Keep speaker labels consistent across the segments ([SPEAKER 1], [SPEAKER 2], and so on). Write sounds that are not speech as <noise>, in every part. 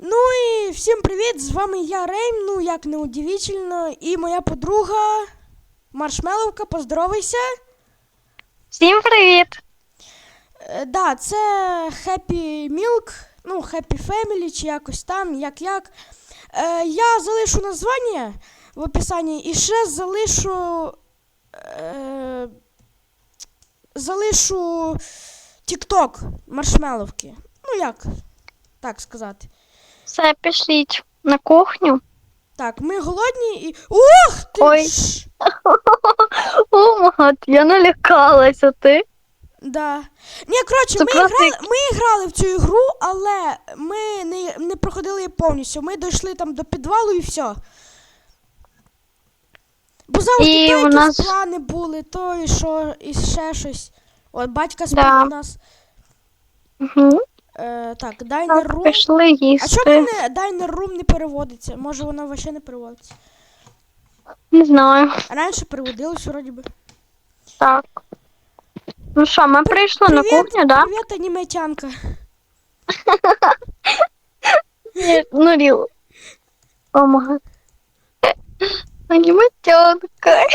[SPEAKER 1] Ну і всім привіт! З вами я Рейм, ну як не удивительно, і моя подруга Маршмеловка, поздоровайся.
[SPEAKER 2] Всім привіт!
[SPEAKER 1] Е, да, це Happy Milk, ну, Happy Family чи якось там, як-як. Е, я залишу названня в описанні і ще залишу. Е, залишу TikTok Маршмеловки. Ну як так сказати.
[SPEAKER 2] Все, пішліть на кухню.
[SPEAKER 1] Так, ми голодні і. Ох! Ти
[SPEAKER 2] Ой.
[SPEAKER 1] ж! <laughs>
[SPEAKER 2] О, мат, я налякалася ти.
[SPEAKER 1] Да. Ні, коротше,
[SPEAKER 2] Це
[SPEAKER 1] ми
[SPEAKER 2] просто
[SPEAKER 1] грали, ми грали в цю ігру, але ми не, не проходили її повністю. Ми дійшли там до підвалу і все. Бо завжди
[SPEAKER 2] І
[SPEAKER 1] то
[SPEAKER 2] у
[SPEAKER 1] якісь
[SPEAKER 2] нас-
[SPEAKER 1] плани були, то і що, і ще щось. От батька спав
[SPEAKER 2] Да.
[SPEAKER 1] у нас.
[SPEAKER 2] Угу.
[SPEAKER 1] Е, так, дайнер
[SPEAKER 2] Так,
[SPEAKER 1] рум.
[SPEAKER 2] пішли
[SPEAKER 1] А чому
[SPEAKER 2] їсти.
[SPEAKER 1] мене дайнер рум не переводиться? Може воно взагалі не переводиться?
[SPEAKER 2] Не знаю.
[SPEAKER 1] Раніше переводилось вроді би.
[SPEAKER 2] Так. Ну що, ми прийшли на
[SPEAKER 1] Привіт,
[SPEAKER 2] кухню, да?
[SPEAKER 1] Привіт, анімечанка.
[SPEAKER 2] Ні, Ну, ріл. О, мага. Аніматянка. <laughs>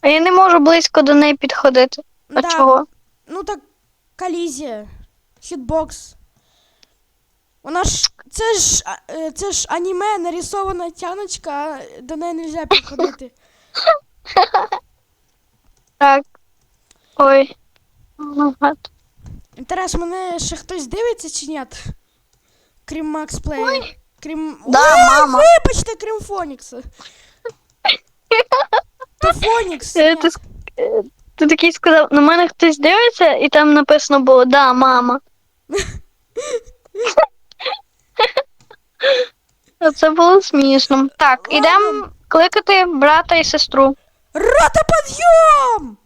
[SPEAKER 2] А я не можу близько до неї підходити. А
[SPEAKER 1] Да,
[SPEAKER 2] чого?
[SPEAKER 1] Ну так, колізія, хітбокс. Вона ж. Це ж е, це ж аніме, нарисована тяночка, а до неї не можна підходити.
[SPEAKER 2] Так. Ой. О.
[SPEAKER 1] Інтерес, мене ще хтось дивиться чи ні? Крім Макс Плей. Крім.
[SPEAKER 2] Да,
[SPEAKER 1] Ой,
[SPEAKER 2] мама.
[SPEAKER 1] Вибачте, крім Фонікса. <laughs> Фонікс.
[SPEAKER 2] Ти, е, ти такий сказав, на мене хтось дивиться, і там написано було Да, мама. <laughs> Це було смішно. Так, ідемо кликати брата і сестру.
[SPEAKER 1] Рота підйом!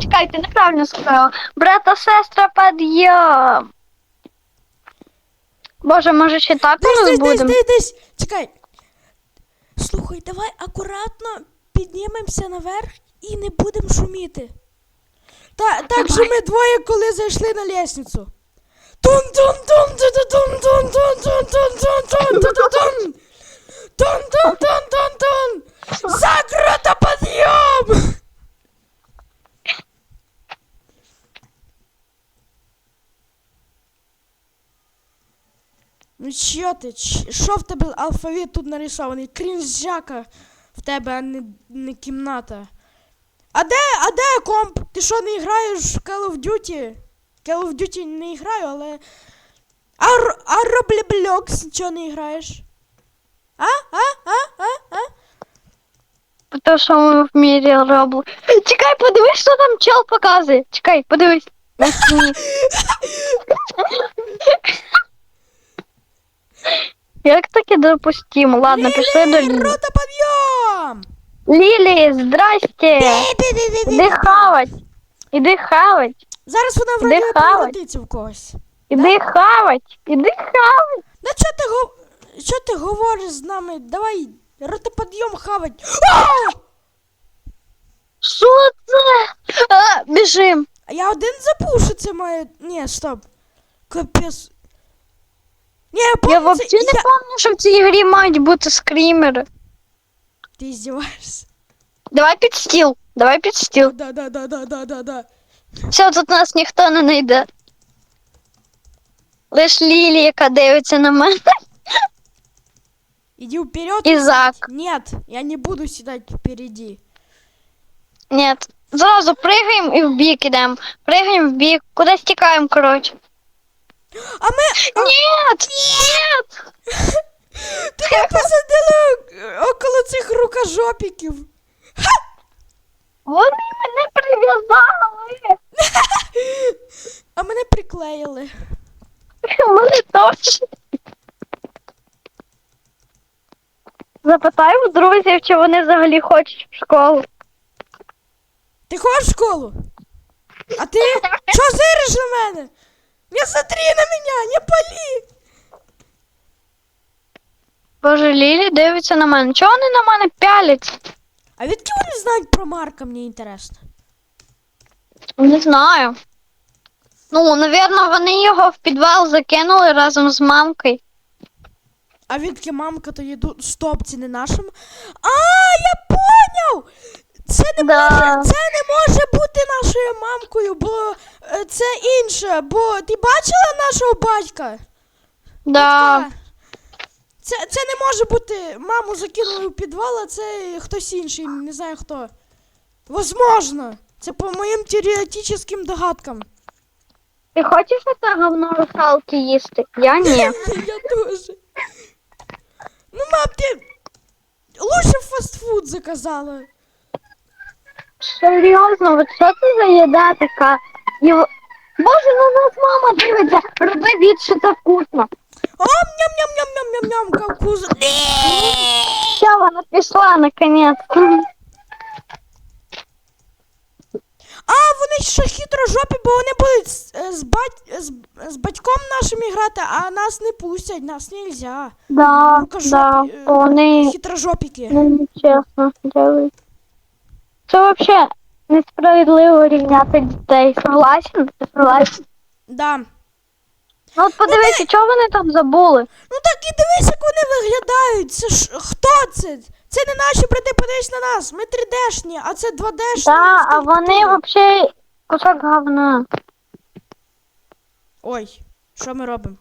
[SPEAKER 1] <laughs>
[SPEAKER 2] Чекай, ти неправильно сказала. Брата, сестра, підйом. Боже, може ще так у нас
[SPEAKER 1] десь, десь, десь, десь. Чекай. Слухай, давай акуратно піднімемося наверх і не будемо шуміти. Та, так же ми двоє, коли зайшли на лестницю. тун Ну що ти? Що в тебе алфавіт тут нарисований? Крінжака в тебе, а не, не кімната. А де, а де комп? Ти що не граєш в Call of Duty? Call of Duty не граю, але. А, а Roblox чого не граєш? А? А? А? А? А?
[SPEAKER 2] То, що ми в мірі робили. Чекай, подивись, що там чел показує. Чекай, подивись. <laughs> <laughs> Як таке допустимо? Ладно, пішли до
[SPEAKER 1] Лілі, рота підйом!
[SPEAKER 2] Лілі, здрасте! Іди хавать. Іди хавать.
[SPEAKER 1] Зараз вона вроді превратиться в когось.
[SPEAKER 2] Іди хавать. Іди хавать.
[SPEAKER 1] Да чо ти го... Чо ти говориш з нами? Давай ротоподйом хавать.
[SPEAKER 2] Що це? А, біжим.
[SPEAKER 1] А я один що це має. Ні, стоп. Капець. Ні, я
[SPEAKER 2] Я
[SPEAKER 1] помню,
[SPEAKER 2] взагалі
[SPEAKER 1] це...
[SPEAKER 2] не
[SPEAKER 1] Я...
[SPEAKER 2] пам'ятаю, що в цій грі мають бути скрімери.
[SPEAKER 1] Ти здіваєшся?
[SPEAKER 2] Давай під стіл. Давай під стіл.
[SPEAKER 1] Да, да, да, да, да, да, да.
[SPEAKER 2] Все, тут нас ніхто не знайде. Лиш Лілі, яка дивиться на мене.
[SPEAKER 1] Иди вперед.
[SPEAKER 2] І Зак.
[SPEAKER 1] Нет, я не буду сидеть впереди.
[SPEAKER 2] Ні, зразу пригаємо і в бік ідемо. Пригаємо в бік, кудись тікаємо, коротше.
[SPEAKER 1] А ми...
[SPEAKER 2] Ні! Ні!
[SPEAKER 1] Тебе посадили около цих рукожопіків.
[SPEAKER 2] Вони мене прив'язали!
[SPEAKER 1] А мене приклеїли.
[SPEAKER 2] Мене точно. Запитай у друзів, чи вони взагалі хочуть в школу.
[SPEAKER 1] Ти ходиш в школу? А ти? Що зириш на мене? Не смотри на мене, не пали.
[SPEAKER 2] Боже, Лілі дивиться на мене. Чого вони на мене пяляться?
[SPEAKER 1] А відки вони знають про Марка, мені інтересно.
[SPEAKER 2] Не знаю. Ну, навірно, вони його в підвал закинули разом з мамкою.
[SPEAKER 1] А відки мамка тоді тут. Стоп, це не нашим. А, я поняв! Це не
[SPEAKER 2] Да.
[SPEAKER 1] може, це не може бути нашою мамкою, бо е, це інше. Бо ти бачила нашого батька?
[SPEAKER 2] Да.
[SPEAKER 1] Це, це не може бути. Маму закинули в підвал, а це хтось інший, не знаю хто. Возможно. Це по моїм теоретичним догадкам.
[SPEAKER 2] Ти хочеш оце говно русалки їсти? Я ні.
[SPEAKER 1] Я тоже. Ну, мам, ти лучше фастфуд заказала.
[SPEAKER 2] Серйозно, от що це за їда така? І... Боже, на нас мама дивиться. Роби від, що це вкусно.
[SPEAKER 1] Ом, ням-ням-ням-ням-ням-ням, как вкусно.
[SPEAKER 2] Все, вона пішла наконець-то.
[SPEAKER 1] А, вони ще хитрожопі, бо вони будуть з, е, з, бать, з, з батьком нашим грати, а нас не пустять, нас нельзя.
[SPEAKER 2] Да,
[SPEAKER 1] Рукожопі,
[SPEAKER 2] да,
[SPEAKER 1] е,
[SPEAKER 2] то вони
[SPEAKER 1] Хитрожопіки.
[SPEAKER 2] ну, нечесно делають. Це взагалі несправедливо рівняти дітей. Согласен? Ти согласен?
[SPEAKER 1] Да.
[SPEAKER 2] Ну от подивися, чого вони там забули?
[SPEAKER 1] Ну так і дивись, як вони виглядають. Це ж хто це? Це не наші брати, подивись на нас. Ми 3D-шні, а це 2D-шні.
[SPEAKER 2] Да, а вони взагалі кусок говна.
[SPEAKER 1] Ой, що ми робимо?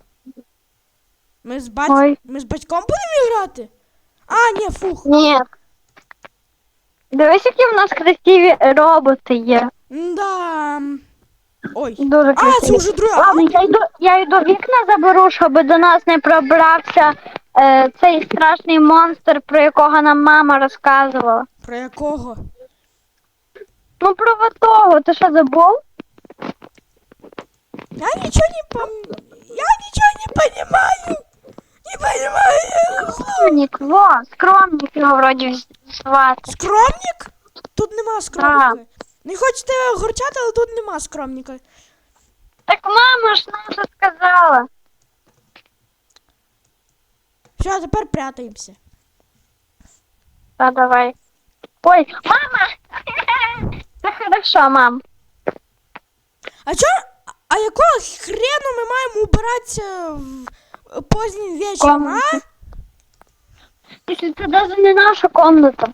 [SPEAKER 1] Ми з, бать...
[SPEAKER 2] Ой.
[SPEAKER 1] ми з батьком будемо грати? А, ні, фух.
[SPEAKER 2] Ні. Дивись, які в нас красиві роботи є.
[SPEAKER 1] Да. Ой.
[SPEAKER 2] Дуже
[SPEAKER 1] А,
[SPEAKER 2] красиві.
[SPEAKER 1] це вже друга.
[SPEAKER 2] Ладно, я йду, я йду вікна заберу, щоб до нас не пробрався е, цей страшний монстр, про якого нам мама розказувала.
[SPEAKER 1] Про якого?
[SPEAKER 2] Ну, про вот того, ти що забув?
[SPEAKER 1] Я нічого не пом... Я нічого не понимаю. Не понимаю.
[SPEAKER 2] Скромник, во, скромник його вроді звати.
[SPEAKER 1] Скромник? Тут нема скромника. Не хочете горчати, але тут нема скромника.
[SPEAKER 2] Так мама ж нам же сказала.
[SPEAKER 1] Все, тепер прятаємося.
[SPEAKER 2] Та давай. Ой, мама! <laughs> Це хорошо, мам.
[SPEAKER 1] А чо? А якого хрену ми маємо убиратися в позднім вечором, а?
[SPEAKER 2] Комнату. Це навіть не наша комната.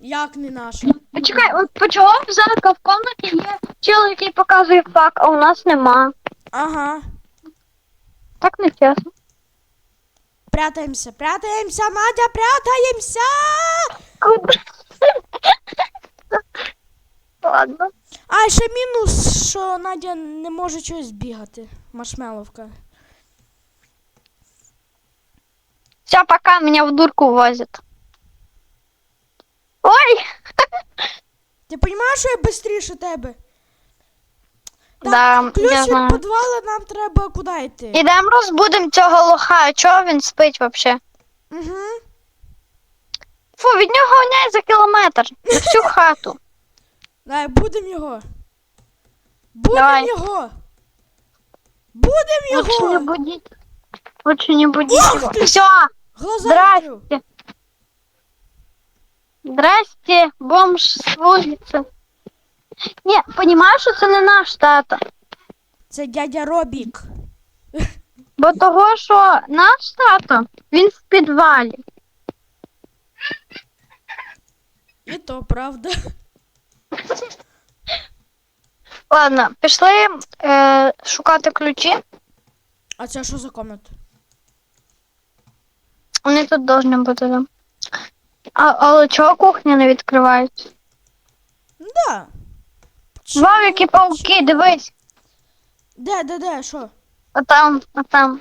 [SPEAKER 1] Як не наша?
[SPEAKER 2] Почекай, от почого в Зака в комнаті є чел, який показує фак, а у нас нема.
[SPEAKER 1] Ага.
[SPEAKER 2] Так не чесно.
[SPEAKER 1] Прятаємося, прятаємося, Надя, прятаємося!
[SPEAKER 2] Куди? Ладно.
[SPEAKER 1] А, ще мінус, що Надя не може щось бігати. Машмеловка.
[SPEAKER 2] Все, пока, меня в дурку возят. Ой!
[SPEAKER 1] Ти розумієш, що я швидше тебе? Так,
[SPEAKER 2] Да,
[SPEAKER 1] ключ
[SPEAKER 2] я
[SPEAKER 1] від
[SPEAKER 2] знаю.
[SPEAKER 1] підвала нам треба куди йти.
[SPEAKER 2] Ідемо розбудемо цього лоха. Чого він спить вообще?
[SPEAKER 1] Угу.
[SPEAKER 2] Фу, від нього воняє за кілометр. На всю хату.
[SPEAKER 1] Давай, будемо його. Будемо
[SPEAKER 2] Давай.
[SPEAKER 1] його. Будемо
[SPEAKER 2] Лучше не
[SPEAKER 1] його.
[SPEAKER 2] будить. Лучше не будить
[SPEAKER 1] Ух
[SPEAKER 2] его.
[SPEAKER 1] ты!
[SPEAKER 2] Все,
[SPEAKER 1] Глаза
[SPEAKER 2] здрасте. Здрасте, бомж з вулиці. Ні, понімаєш, що це не наш тато.
[SPEAKER 1] Це дядя Робік.
[SPEAKER 2] Бо того, що наш тато, він в підвалі.
[SPEAKER 1] І то правда.
[SPEAKER 2] Ладно, пішли е, шукати ключі.
[SPEAKER 1] А це що за комната?
[SPEAKER 2] Вони тут повинні бути. да. А, але чого кухня не відкривається?
[SPEAKER 1] Да.
[SPEAKER 2] Вавики пауки, дивись.
[SPEAKER 1] Де, де, де, що?
[SPEAKER 2] А там, а там.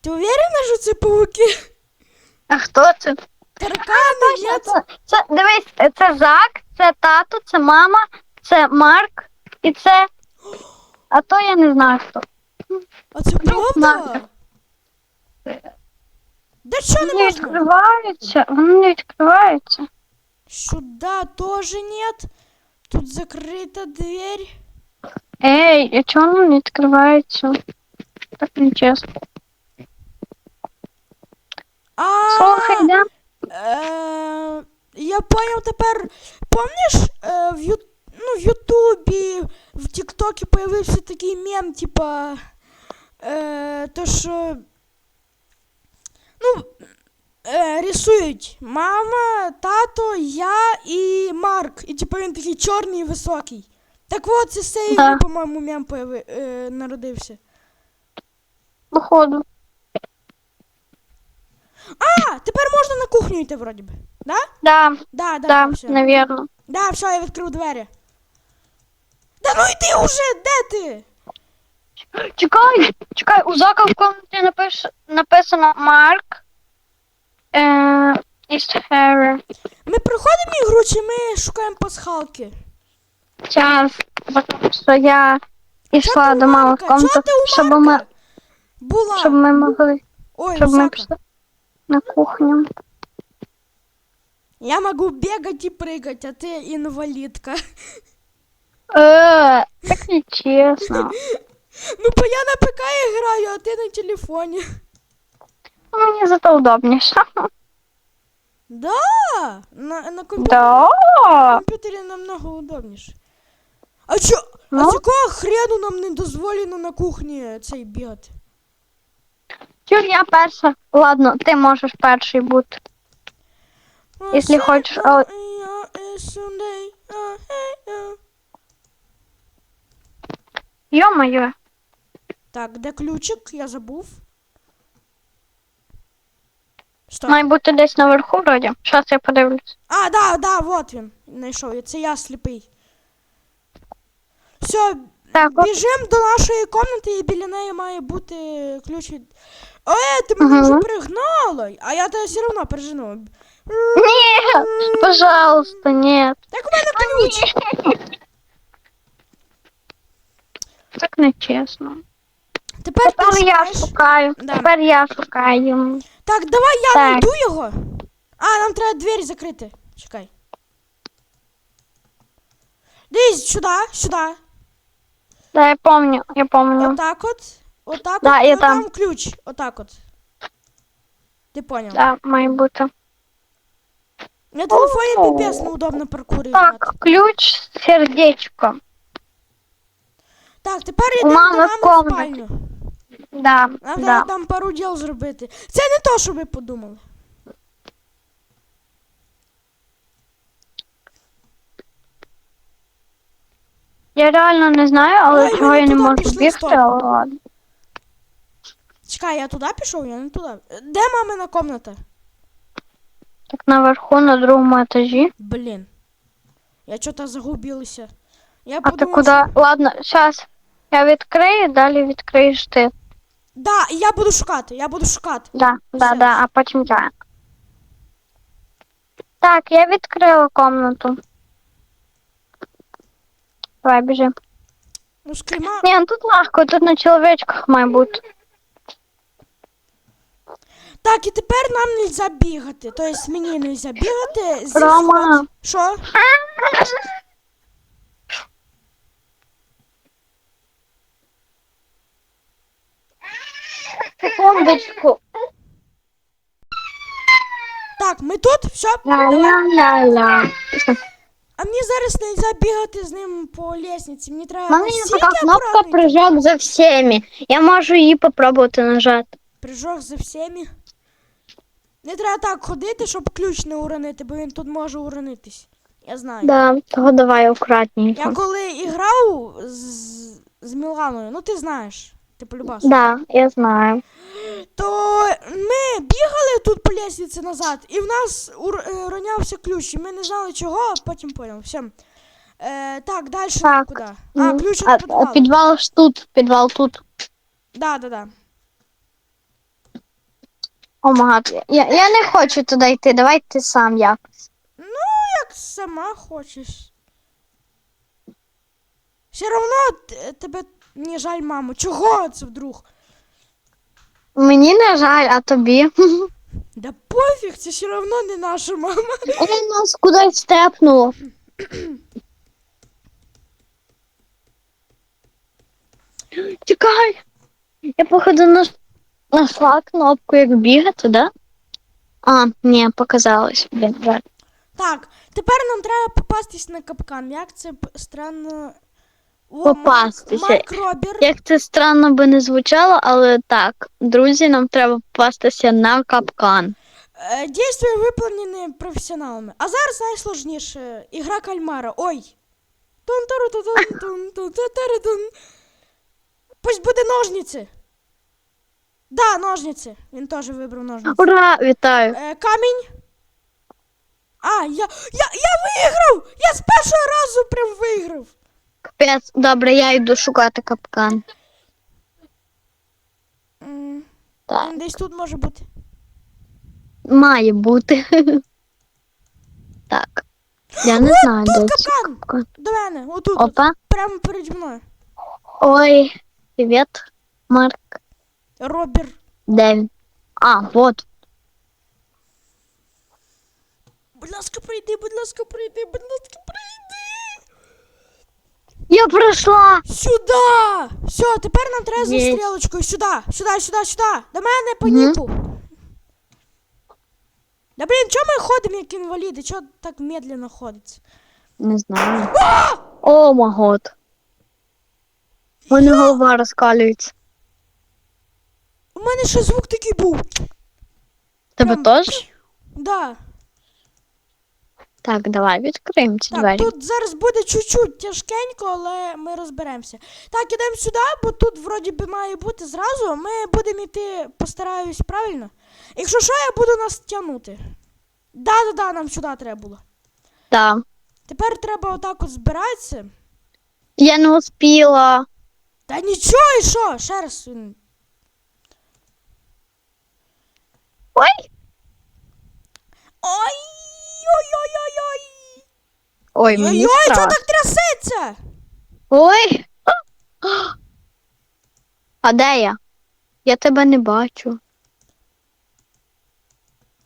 [SPEAKER 1] Ти уверена, що це пауки?
[SPEAKER 2] А хто це?
[SPEAKER 1] Таракани, ні?
[SPEAKER 2] Це, це, дивись, це Зак, це тато, це мама, це Марк і це. А то я не знаю хто.
[SPEAKER 1] А це правда?
[SPEAKER 2] знаю.
[SPEAKER 1] Де що не
[SPEAKER 2] Вони не
[SPEAKER 1] можна?
[SPEAKER 2] відкриваються, вони не відкриваються.
[SPEAKER 1] Сюда тоже нет. Тут закрита дверь.
[SPEAKER 2] Ей, а чого вони не відкриваються? Так нечесно.
[SPEAKER 1] А,
[SPEAKER 2] Слухай, да?
[SPEAKER 1] е, я поняв тепер. Помниш, е, в ю... ну, в Ютубі, в Тіктокі появився такий мем, типа. Е, то що. Ну. Е, рисують мама, тато, я і Марк. І типа він такий чорний і високий. Так от, це з
[SPEAKER 2] Да.
[SPEAKER 1] по-моєму, мем появи, е, народився.
[SPEAKER 2] Походу.
[SPEAKER 1] А, тепер можна на кухню йти, вроді би. Да?
[SPEAKER 2] Да,
[SPEAKER 1] Да, да,
[SPEAKER 2] да,
[SPEAKER 1] все.
[SPEAKER 2] навірно.
[SPEAKER 1] Да, все, я відкрив двері. Да ну йди уже, де ти?
[SPEAKER 2] Чекай, чекай, у Зака в комнаті напиш... написано Марк. Е, Harry.
[SPEAKER 1] Ми проходимо ігру, чи ми шукаємо пасхалки?
[SPEAKER 2] Час, тому що я йшла до мами в комнату, щоб ми,
[SPEAKER 1] Була.
[SPEAKER 2] щоб ми могли,
[SPEAKER 1] Ой,
[SPEAKER 2] щоб ми пішли на кухню.
[SPEAKER 1] Я могу бегать и прыгать, а ты инвалидка.
[SPEAKER 2] Е, так не чесно. <laughs>
[SPEAKER 1] Ну, бо я на ПК граю, а ти на телефоні.
[SPEAKER 2] Мені зато удобніше.
[SPEAKER 1] Да, на, на комп'ютері,
[SPEAKER 2] Да.
[SPEAKER 1] комп'ютері намного удобніше. А чо? А
[SPEAKER 2] Ну?
[SPEAKER 1] з якого хрену нам не дозволено на кухні цей бігати?
[SPEAKER 2] Чур я перша. Ладно, ти можеш перший бути.
[SPEAKER 1] А,
[SPEAKER 2] Якщо хочеш,
[SPEAKER 1] а, а.
[SPEAKER 2] Йо-моє.
[SPEAKER 1] Так, де ключик? Я забув. Що?
[SPEAKER 2] Має бути десь наверху вроді. Щас я подивлюсь.
[SPEAKER 1] А, да, да, вот він. Знайшов. Це я сліпий. Все,
[SPEAKER 2] Так, от.
[SPEAKER 1] біжимо до нашої комнати і біля неї має бути ключ від. Е, ти мене вже перегнала, а я тебе все одно пережену.
[SPEAKER 2] Ні, пожалуйста, ні.
[SPEAKER 1] Так у мене ключ.
[SPEAKER 2] Так не чесно.
[SPEAKER 1] Тепер, ти
[SPEAKER 2] я
[SPEAKER 1] шукаєш.
[SPEAKER 2] шукаю.
[SPEAKER 1] Да.
[SPEAKER 2] Тепер я шукаю.
[SPEAKER 1] Так, давай я
[SPEAKER 2] Так.
[SPEAKER 1] знайду його. А, нам треба двері закрити. Чекай. Дивись, сюди, сюди.
[SPEAKER 2] Да, я помню, я помню.
[SPEAKER 1] Отак от. Отак
[SPEAKER 2] Да,
[SPEAKER 1] от.
[SPEAKER 2] я
[SPEAKER 1] і
[SPEAKER 2] там.
[SPEAKER 1] там ключ. Отак от. Ти поняв?
[SPEAKER 2] Да, має бути.
[SPEAKER 1] На телефоні піпець неудобно паркури
[SPEAKER 2] Так, ключ сердечко.
[SPEAKER 1] Так, тепер йдемо до
[SPEAKER 2] мами в
[SPEAKER 1] мами в
[SPEAKER 2] комнаті.
[SPEAKER 1] спальню.
[SPEAKER 2] Да,
[SPEAKER 1] Нам
[SPEAKER 2] да.
[SPEAKER 1] треба там пару діл зробити. Це не то, що ви подумали.
[SPEAKER 2] Я реально не знаю, але
[SPEAKER 1] Ой,
[SPEAKER 2] чого я не
[SPEAKER 1] туди
[SPEAKER 2] можу
[SPEAKER 1] пішли,
[SPEAKER 2] бігти,
[SPEAKER 1] стоп.
[SPEAKER 2] але ладно.
[SPEAKER 1] Чекай, я туди пішов, я не туди. Де мамина комната?
[SPEAKER 2] Так наверху на другому етажі.
[SPEAKER 1] Блін. Я чого-то загубилася. Я
[SPEAKER 2] А ти
[SPEAKER 1] подумав,
[SPEAKER 2] куди?
[SPEAKER 1] що-
[SPEAKER 2] Ладно, зараз я відкрию, далі відкриєш ти.
[SPEAKER 1] Да, я буду шукати, я буду шукати.
[SPEAKER 2] Да, да,
[SPEAKER 1] Все.
[SPEAKER 2] да, а потім я. Так, я відкрила комнату. Давай, біжи.
[SPEAKER 1] Ну, скріма.
[SPEAKER 2] Ні, ну тут легко, тут на чоловічках має бути.
[SPEAKER 1] Так, і тепер нам не можна бігати. Тобто мені не можна бігати. Зі
[SPEAKER 2] Рома.
[SPEAKER 1] Що? <laughs>
[SPEAKER 2] Секундочку.
[SPEAKER 1] Так, ми тут, все.
[SPEAKER 2] Ля-ля-ля-ля.
[SPEAKER 1] А мені зараз не можна бігати з ним по лестниці. Мені треба
[SPEAKER 2] мене є така кнопка
[SPEAKER 1] акуратно
[SPEAKER 2] прыжок за всіми. Я можу її попробувати нажати.
[SPEAKER 1] Прыжок за всіми. Не треба так ходити, щоб ключ не уронити, бо він тут може уронитись. Я знаю.
[SPEAKER 2] Да, того давай акуратненько.
[SPEAKER 1] Я коли і грав з, з Міланою, ну ти знаєш, ти полюбас.
[SPEAKER 2] Да, я знаю.
[SPEAKER 1] То ми бігали тут по лестниці назад, і в нас ур- е, ключ, і ми не знали чого, а потім поняв. Все. Е, так, далі
[SPEAKER 2] Так.
[SPEAKER 1] куди? А, ключ
[SPEAKER 2] а,
[SPEAKER 1] від
[SPEAKER 2] а підвал ж тут, підвал тут.
[SPEAKER 1] Да, да, да.
[SPEAKER 2] О, магад. Я, я не хочу туди йти, давай ти сам якось.
[SPEAKER 1] Ну, Як сама хочеш. Все равно тебе не жаль, маму. Чого це вдруг?
[SPEAKER 2] Мені не жаль, а тобі.
[SPEAKER 1] Да пофіг, це все равно не наша мама.
[SPEAKER 2] Ой, нас кудись степнуло. Чекай. Я походу наш... нашла кнопку, як бігати, да? А, ні, показалось. Блін, жаль.
[SPEAKER 1] Так, тепер нам треба попастись на капкан. Як це странно.
[SPEAKER 2] Попастися.
[SPEAKER 1] Марк
[SPEAKER 2] Як це странно би не звучало, але так, друзі, нам треба попастися на капкан.
[SPEAKER 1] Е, Дійствия виповнені професіоналами. А зараз найсложніше. Ігра кальмара. Ой. Пусть буде ножниці. Да, ножниці. Він теж вибрав ножниці.
[SPEAKER 2] Ура! Вітаю!
[SPEAKER 1] Е, камінь. А, я, я, я виграв! Я з першого разу прям виграв.
[SPEAKER 2] Капець, добре, я йду шукати капкан.
[SPEAKER 1] М,
[SPEAKER 2] Так,
[SPEAKER 1] десь тут може бути.
[SPEAKER 2] має бути. <laughs> Так. Я не знаю,
[SPEAKER 1] Тут
[SPEAKER 2] де це
[SPEAKER 1] капкан.
[SPEAKER 2] капкан.
[SPEAKER 1] До мене, отут, от,
[SPEAKER 2] Опа.
[SPEAKER 1] прямо переді мною.
[SPEAKER 2] Ой, привіт, Марк.
[SPEAKER 1] Робір.
[SPEAKER 2] Де він? А, вот.
[SPEAKER 1] Будь ласка, прийди, будь ласка, прийди, будь ласка, прийди.
[SPEAKER 2] Я пройшла!
[SPEAKER 1] Сюда! Все, тепер нам треба за
[SPEAKER 2] Є.
[SPEAKER 1] стрілочкою. Сюди, сюди, сюди, сюди. До мене по
[SPEAKER 2] Мгм.
[SPEAKER 1] ніку. Да блін, чому ми ходимо як інваліди? Чого так медленно ходиться?
[SPEAKER 2] Не знаю. О, магот. У мене голова розкалюється.
[SPEAKER 1] У мене ще звук такий був.
[SPEAKER 2] Тебе
[SPEAKER 1] Прям-
[SPEAKER 2] теж?
[SPEAKER 1] Да.
[SPEAKER 2] Так, давай відкриємо ці
[SPEAKER 1] Так,
[SPEAKER 2] двері.
[SPEAKER 1] тут зараз буде чуть-чуть тяжкенько, але ми розберемося. Так, ідемо сюди, бо тут вроді би має бути зразу. Ми будемо йти, постараюсь, правильно? Якщо що, я буду нас тягнути. Да-да-да, нам сюди треба було.
[SPEAKER 2] Так.
[SPEAKER 1] Тепер треба отак от збиратися.
[SPEAKER 2] Я не успіла.
[SPEAKER 1] Та нічого, і що? Ще раз.
[SPEAKER 2] Ой!
[SPEAKER 1] Ой! Ой-ой-ой-ой!
[SPEAKER 2] Ой, мені
[SPEAKER 1] Ой-ой,
[SPEAKER 2] страшно.
[SPEAKER 1] так трясеться?
[SPEAKER 2] Ой! А де я? Я тебе не бачу.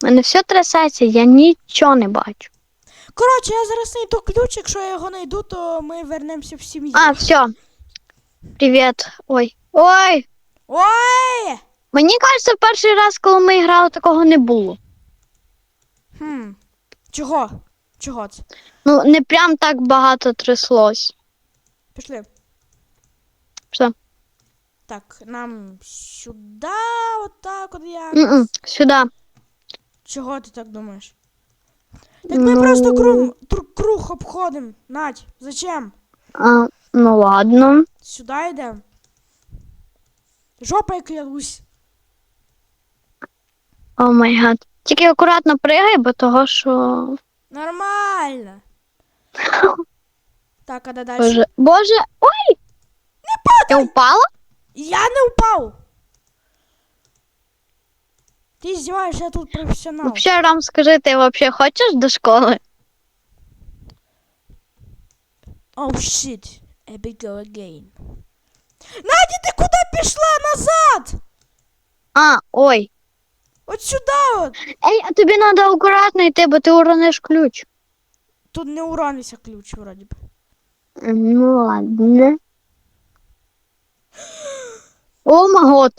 [SPEAKER 2] У мене все трясеться, я нічого не бачу.
[SPEAKER 1] Коротше, я зараз знайду ключ, якщо я його знайду, то ми вернемося в сім'ю.
[SPEAKER 2] А, все. Привіт. Ой. Ой!
[SPEAKER 1] Ой!
[SPEAKER 2] Мені кажеться, перший раз, коли ми грали, такого не було.
[SPEAKER 1] Хм. Чого? Чого це?
[SPEAKER 2] Ну, не прям так багато тряслось.
[SPEAKER 1] Пішли.
[SPEAKER 2] Що?
[SPEAKER 1] Так, нам сюди, отак от як.
[SPEAKER 2] М-м, Сюди.
[SPEAKER 1] Чого ти так думаєш? Так ми
[SPEAKER 2] Ну.
[SPEAKER 1] просто круг, тру- круг обходимо. Надь, зачем?
[SPEAKER 2] А, ну ладно.
[SPEAKER 1] Сюди йдемо. Жопа я клянусь.
[SPEAKER 2] О май гад. Тільки акуратно пригай, бо того, що.
[SPEAKER 1] Нормально. <laughs> Так, а де далі?
[SPEAKER 2] Боже. Боже. Ой!
[SPEAKER 1] Не падай!
[SPEAKER 2] Я впала?
[SPEAKER 1] Я не впав. Ти здіваєшся, я тут професіонал.
[SPEAKER 2] Вообще, Рам, скажи, ти вообще хочеш до школи?
[SPEAKER 1] Oh shit. I be go again. Надя, ти куди пішла назад?
[SPEAKER 2] А, ой.
[SPEAKER 1] От сюди от.
[SPEAKER 2] Ей, а тобі треба акуратно йти, бо ти урониш ключ.
[SPEAKER 1] Тут не уронився ключ, вроді би.
[SPEAKER 2] Ну ладно. О, магот.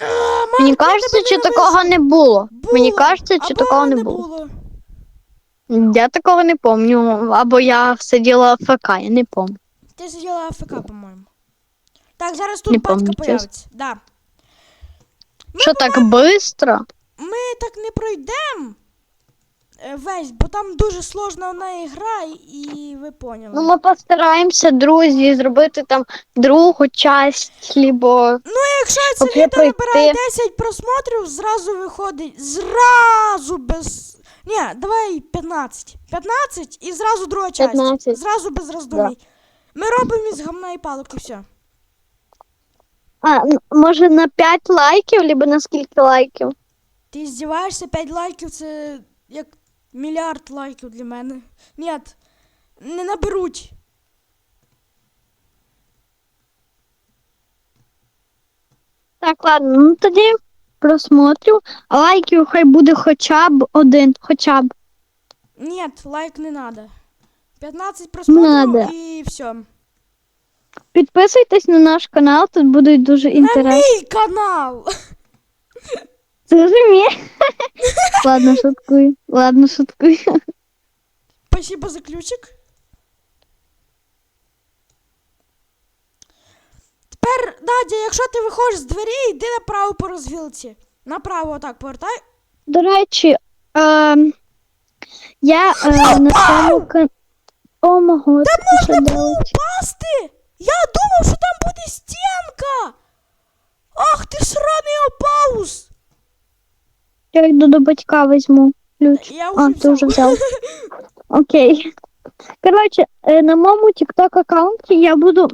[SPEAKER 1] А, Марк,
[SPEAKER 2] Мені
[SPEAKER 1] я
[SPEAKER 2] кажеться,
[SPEAKER 1] тебе
[SPEAKER 2] чи
[SPEAKER 1] не
[SPEAKER 2] такого не було. Мені
[SPEAKER 1] Було.
[SPEAKER 2] кажеться, чи
[SPEAKER 1] Або
[SPEAKER 2] такого не було. Я такого не пам'ятаю. Або я сиділа в ФК, я не пам'ятаю.
[SPEAKER 1] Ти сиділа АФК, по-моєму. Так, зараз тут
[SPEAKER 2] Не
[SPEAKER 1] батька
[SPEAKER 2] помню,
[SPEAKER 1] появиться. Да.
[SPEAKER 2] Що так швидко?
[SPEAKER 1] Так не пройдемо е, весь, бо там дуже сложна одна ігра, і ви поняли.
[SPEAKER 2] Ну, ми постараємося, друзі, зробити там другу часть, либо.
[SPEAKER 1] Ну, якщо це
[SPEAKER 2] я
[SPEAKER 1] відео набирає 10 просмотрів, зразу виходить. Зразу без. Ні, давай 15. 15 і зразу друга часть.
[SPEAKER 2] 15.
[SPEAKER 1] Зразу без роздумій. Ми робимо із гамна і палок і все.
[SPEAKER 2] А, може на 5 лайків, либо на скільки лайків?
[SPEAKER 1] Ти здіваєшся, 5 лайків це як мільярд лайків для мене. Ні, не наберуть.
[SPEAKER 2] Так, ладно, ну тоді просмотрю. А лайків хай буде хоча б один, хоча б.
[SPEAKER 1] Ні, лайк не надо. 15 просмотрів
[SPEAKER 2] Надо.
[SPEAKER 1] і все.
[SPEAKER 2] Підписуйтесь на наш канал, тут будуть дуже
[SPEAKER 1] На
[SPEAKER 2] інтересні.
[SPEAKER 1] мій канал! <laughs>
[SPEAKER 2] Зрозуміє. <laughs> Ладно, шуткую. Ладно, шуткую.
[SPEAKER 1] спасибо за ключик. Тепер, Надя, якщо ти виходиш з двері, йди направо по розвілці. Направо отак повертай.
[SPEAKER 2] До речі, е, я е, на цьому кан... О, мого,
[SPEAKER 1] Та
[SPEAKER 2] це
[SPEAKER 1] можна було впасти! Я думав, що там буде стінка! Ах ти сраний опаус!
[SPEAKER 2] Я йду до батька візьму ключ.
[SPEAKER 1] Я
[SPEAKER 2] А,
[SPEAKER 1] вже
[SPEAKER 2] ти вже
[SPEAKER 1] взяв. <laughs>
[SPEAKER 2] Окей. Коротше, е, на моєму TikTok аккаунті я буду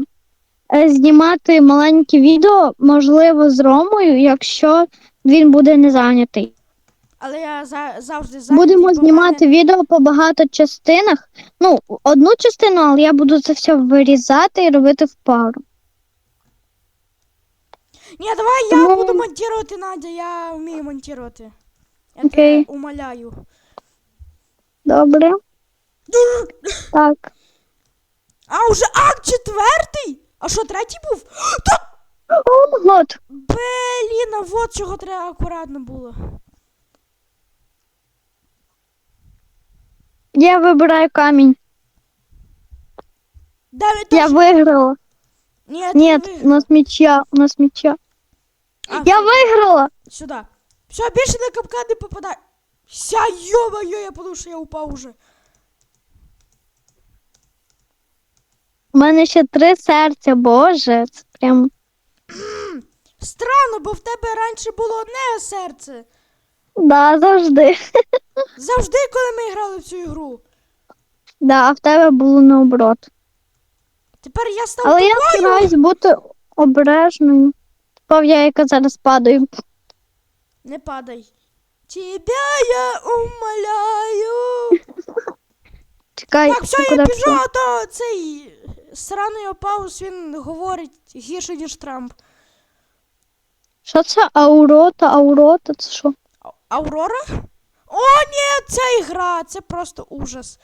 [SPEAKER 2] е, знімати маленькі відео, можливо, з Ромою, якщо він буде не зайнятий.
[SPEAKER 1] Але я за, завжди зайнятий,
[SPEAKER 2] Будемо знімати відео по багато частинах. Ну, одну частину, але я буду це все вирізати і робити в пару.
[SPEAKER 1] Ні, давай я
[SPEAKER 2] Тому-
[SPEAKER 1] буду монтувати, Надя, я вмію монтувати. Я
[SPEAKER 2] Окей.
[SPEAKER 1] тебе умоляю.
[SPEAKER 2] Добре? Так.
[SPEAKER 1] А, уже акт четвертий? А що, третій був? Та,
[SPEAKER 2] О, год.
[SPEAKER 1] блін, а вот чого треба акуратно було.
[SPEAKER 2] Я вибираю камінь.
[SPEAKER 1] Далі
[SPEAKER 2] Я
[SPEAKER 1] теж.
[SPEAKER 2] виграла.
[SPEAKER 1] Ні, ти
[SPEAKER 2] Ні,
[SPEAKER 1] не
[SPEAKER 2] у
[SPEAKER 1] виграв.
[SPEAKER 2] нас м'яча, у нас м'яча.
[SPEAKER 1] А,
[SPEAKER 2] Я виграла!
[SPEAKER 1] Сюди. Все, більше на капкан не попадай. Ся, йо-моє, я подумав, що я упав уже.
[SPEAKER 2] У мене ще три серця, боже. Це прям. <clears throat>
[SPEAKER 1] Странно, бо в тебе раніше було одне серце.
[SPEAKER 2] Да, завжди. <laughs>
[SPEAKER 1] Завжди, коли ми грали в цю ігру.
[SPEAKER 2] Да, а в тебе було наоборот.
[SPEAKER 1] Тепер я став
[SPEAKER 2] Але я
[SPEAKER 1] тобою.
[SPEAKER 2] стараюсь бути обережною. Пав я, яка зараз падаю.
[SPEAKER 1] Не падай. Тебя я умоляю.
[SPEAKER 2] Чекай,
[SPEAKER 1] Так, все, я біжу, а то цей сраний опаус, він говорить гірше, ніж Трамп.
[SPEAKER 2] Що це аурота, аурота, це що?
[SPEAKER 1] А- Аврора? О, ні, ця ігра, це просто ужас.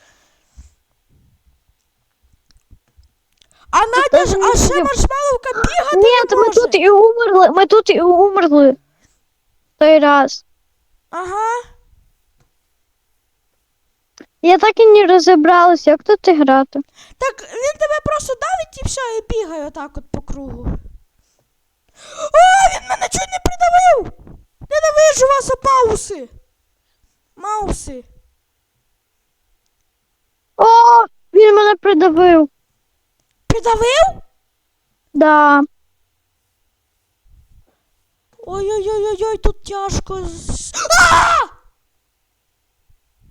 [SPEAKER 1] А Надя ж, а ще маршмеловка бігати
[SPEAKER 2] Ні,
[SPEAKER 1] не
[SPEAKER 2] то ми тут і умерли, ми тут і умерли. Той раз.
[SPEAKER 1] Ага.
[SPEAKER 2] Я так і не розібралася, як тут грати.
[SPEAKER 1] Так він тебе просто давить і все, і бігає отак от по кругу. О, він мене чуть не придавив! Ненавижу вас, опауси! Мауси.
[SPEAKER 2] О, він мене придавив.
[SPEAKER 1] Придавив?
[SPEAKER 2] Да.
[SPEAKER 1] Ой-ой-ой-ой, тут тяжко. з- А!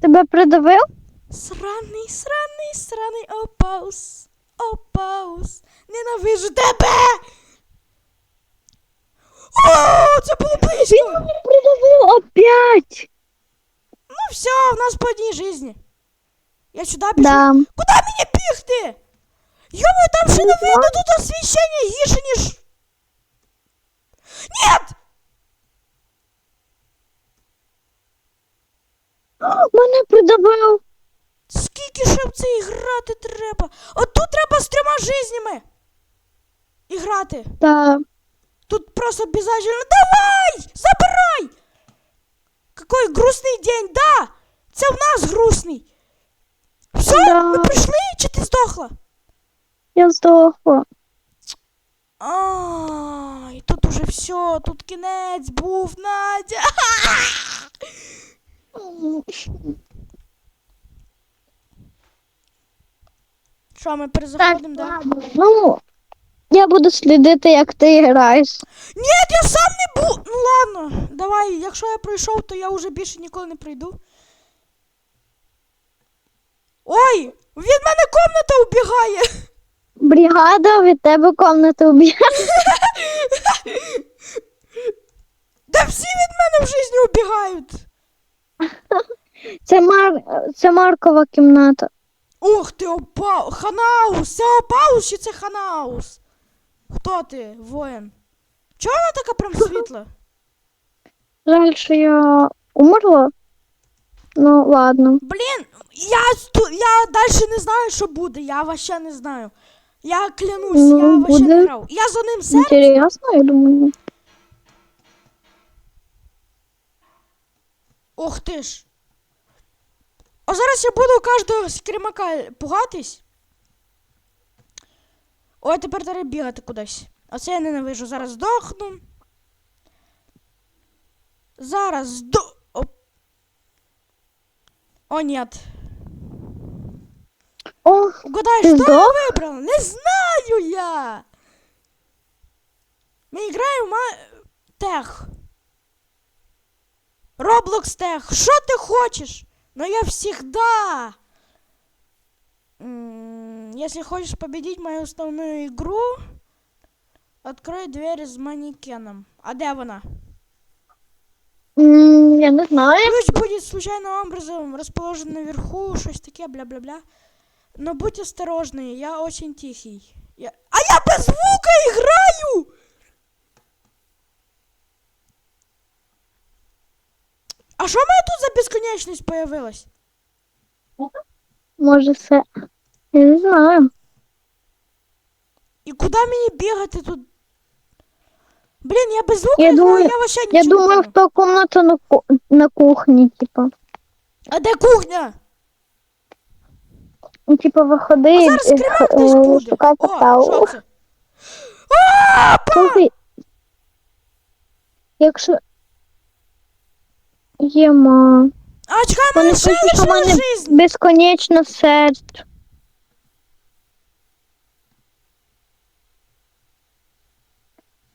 [SPEAKER 2] Тебе придавив?
[SPEAKER 1] Сраний, сраний, сраний опаус. Опаус. Ненавижу тебе! О, це було близько!
[SPEAKER 2] Він мене придавив опять.
[SPEAKER 1] Ну все, в нас по одній жизни. Я сюди біжу.
[SPEAKER 2] Да.
[SPEAKER 1] Куди мені бігти? Йому там ще не
[SPEAKER 2] Не
[SPEAKER 1] видно, тут освіщення гірше, ніж. Нет!
[SPEAKER 2] Мене придавив.
[SPEAKER 1] Скільки ще в це грати треба? От тут треба з трьома жизнями. І грати.
[SPEAKER 2] Да.
[SPEAKER 1] Тут просто обязательно. Давай! Забирай! Какой грустный день, да! Це в нас грустний. Все,
[SPEAKER 2] Да.
[SPEAKER 1] ми прийшли, чи ти здохла?
[SPEAKER 2] Я здохла.
[SPEAKER 1] Ай, тут уже все, тут кінець був, Надя. <laughs> Що, ми перезаходимо, да?
[SPEAKER 2] Ну, я буду слідити, як ти граєш.
[SPEAKER 1] Ні, я сам не був. Ну ладно, давай, якщо я пройшов, то я вже більше ніколи не прийду. Ой, від мене комната убігає.
[SPEAKER 2] Бригада від тебе комнату уб'є. <laughs>
[SPEAKER 1] Да всі від мене в житті убігають.
[SPEAKER 2] Це, Мар... це Маркова кімната.
[SPEAKER 1] Ух ти, опа... Ханаус! Це опаус чи це ханаус? Хто ти, воїн? Чого вона така прям світла?
[SPEAKER 2] Жаль, що я умерла. Ну, ладно.
[SPEAKER 1] Блін, я, я далі не знаю, що буде. Я вообще не знаю. Я клянусь,
[SPEAKER 2] Ну,
[SPEAKER 1] я вообще не
[SPEAKER 2] буде.
[SPEAKER 1] грав. Я за ним серце.
[SPEAKER 2] Інтересно, я думаю.
[SPEAKER 1] Ох ти ж. А зараз я буду кожного скримака пугатись. Ой, тепер треба бігати кудись. Оце я ненавижу. Зараз здохну. Зараз здо... О, О нет.
[SPEAKER 2] О,
[SPEAKER 1] Угадай,
[SPEAKER 2] Ты
[SPEAKER 1] что
[SPEAKER 2] сдох?
[SPEAKER 1] я выбрал? Не знаю я. Мы играем в ма... Тех. Роблокс Тех. Что ты хочешь? Но я всегда... Если хочешь победить мою основную игру, открой дверь с манекеном. А де вона?
[SPEAKER 2] м, я не знаю.
[SPEAKER 1] Ключ будет случайным образом расположен наверху, щось таке, бля-бля-бля. Но будь осторожны, я очень тихий. Я... А я без звука играю! А що в мене тут за безконечність появилась?
[SPEAKER 2] Може це. Я не знаю.
[SPEAKER 1] І куди мені бігати тут? Блін, я без звука
[SPEAKER 2] Я
[SPEAKER 1] граю,
[SPEAKER 2] думаю-
[SPEAKER 1] я вообще
[SPEAKER 2] Я
[SPEAKER 1] нічого не
[SPEAKER 2] думаю,
[SPEAKER 1] понял.
[SPEAKER 2] в ту на, ку- на кухні, типа.
[SPEAKER 1] А де кухня?
[SPEAKER 2] Ну, Типа виходи
[SPEAKER 1] А зараз
[SPEAKER 2] е,
[SPEAKER 1] десь
[SPEAKER 2] е,
[SPEAKER 1] буде.
[SPEAKER 2] шукай
[SPEAKER 1] О, що це? А, па!
[SPEAKER 2] Слухай, якщо. Єма.
[SPEAKER 1] А, чекай, в мене ще
[SPEAKER 2] пишуть, що в
[SPEAKER 1] лишилась
[SPEAKER 2] мене
[SPEAKER 1] жизнь.
[SPEAKER 2] безконечно серд.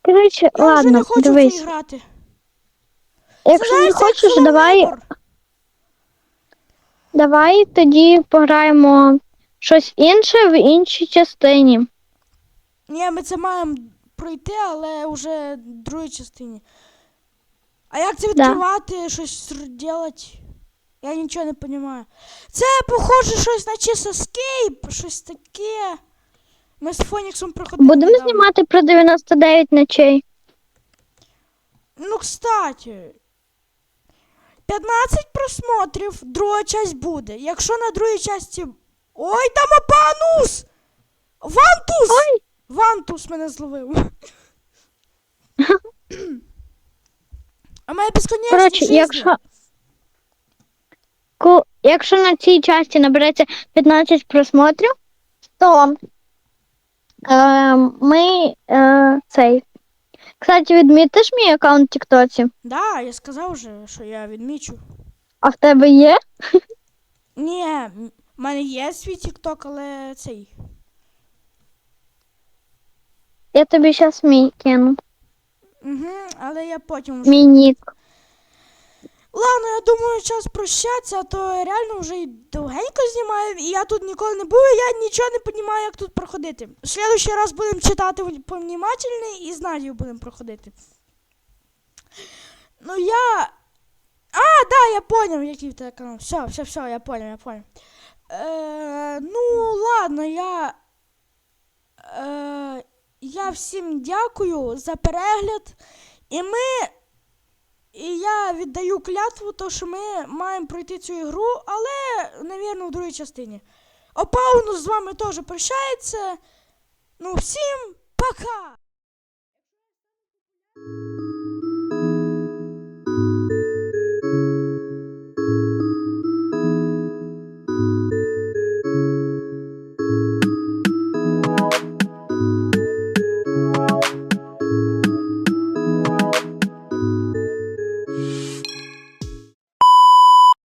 [SPEAKER 2] Коротше,
[SPEAKER 1] Я вже
[SPEAKER 2] ладно,
[SPEAKER 1] не хочу в
[SPEAKER 2] дивись.
[SPEAKER 1] грати.
[SPEAKER 2] Якщо не
[SPEAKER 1] Знаєш, як
[SPEAKER 2] хочеш,
[SPEAKER 1] Hello
[SPEAKER 2] давай, давай тоді пограємо щось інше в іншій частині.
[SPEAKER 1] Ні, ми це маємо пройти, але вже в другій частині. А як це
[SPEAKER 2] Да.
[SPEAKER 1] відкривати, щось робити? Я нічого не розумію. Це, похоже, щось на чисто скейп, щось таке. Ми з Фоніксом проходили.
[SPEAKER 2] Будемо
[SPEAKER 1] недавно.
[SPEAKER 2] знімати про 99 ночей.
[SPEAKER 1] Ну, кстати. 15 просмотрів, друга часть буде. Якщо на другій часті. Ой, там опанус! Вантус!
[SPEAKER 2] Ой,
[SPEAKER 1] Вантус мене зловив. <laughs> <clears throat> <clears throat> <clears throat> А моя безконечність
[SPEAKER 2] коротше,
[SPEAKER 1] жизни.
[SPEAKER 2] якщо. Ку- Якщо на цій часті набереться 15 просмотрів, то е, ми е, цей. Кстати, відмітиш мій аккаунт в Тіктоці?
[SPEAKER 1] Да, я сказав вже, що я відмічу.
[SPEAKER 2] А в тебе є?
[SPEAKER 1] Ні, м- в мене є свій TikTok, але цей.
[SPEAKER 2] Я тобі зараз мій кину.
[SPEAKER 1] Угу, але я потім вже.
[SPEAKER 2] Мій нік.
[SPEAKER 1] Ладно, я думаю, час прощатися, а то реально вже й довгенько знімаю, і я тут ніколи не був, я нічого не розумію, як тут проходити. В следующий раз будемо читати повнімательно і з Надією будемо проходити. Ну я. А, да, я понял, який тебе канал. Все, все, все, я понял, я понял. Е, ну, ладно, я. Е, я всім дякую за перегляд. І ми. І я віддаю клятву, то що ми маємо пройти цю ігру, але, навірно, в другій частині. Опаунус з вами теж прощається. Ну, всім пока!